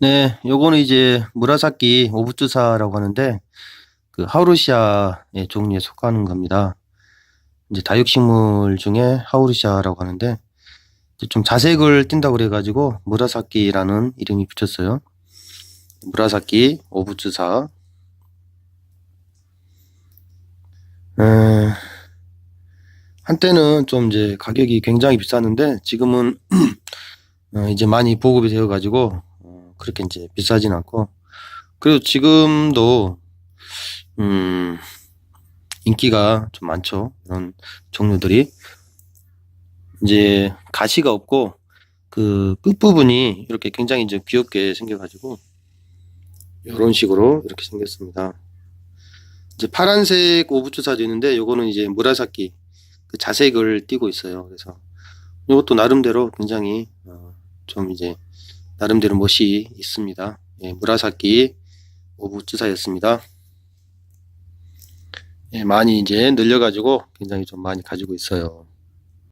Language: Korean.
네, 요거는 이제 무라사키 오부츠사라고 하는데 그 하우루시아의 종류에 속하는 겁니다. 이제 다육식물 중에 하우루시아라고 하는데 이제 좀 자색을 띈다고 그래가지고 무라사키라는 이름이 붙였어요. 무라사키 오부츠사. 에, 한때는 좀 이제 가격이 굉장히 비쌌는데 지금은 어, 이제 많이 보급이 되어가지고 어, 그렇게 이제 비싸진 않고 그리고 지금도 음, 인기가 좀 많죠. 이런 종류들이 이제 가시가 없고 그 끝부분이 이렇게 굉장히 이제 귀엽게 생겨가지고 이런 식으로 이렇게 생겼습니다. 이제 파란색 오부츠사도 있는데 요거는 이제 무라사키 그 자색을 띠고 있어요. 그래서 이것도 나름대로 굉장히 어, 좀 이제 나름대로 멋이 있습니다. 예, 무라사키 오부츠사였습니다. 예, 많이 이제 늘려가지고 굉장히 좀 많이 가지고 있어요.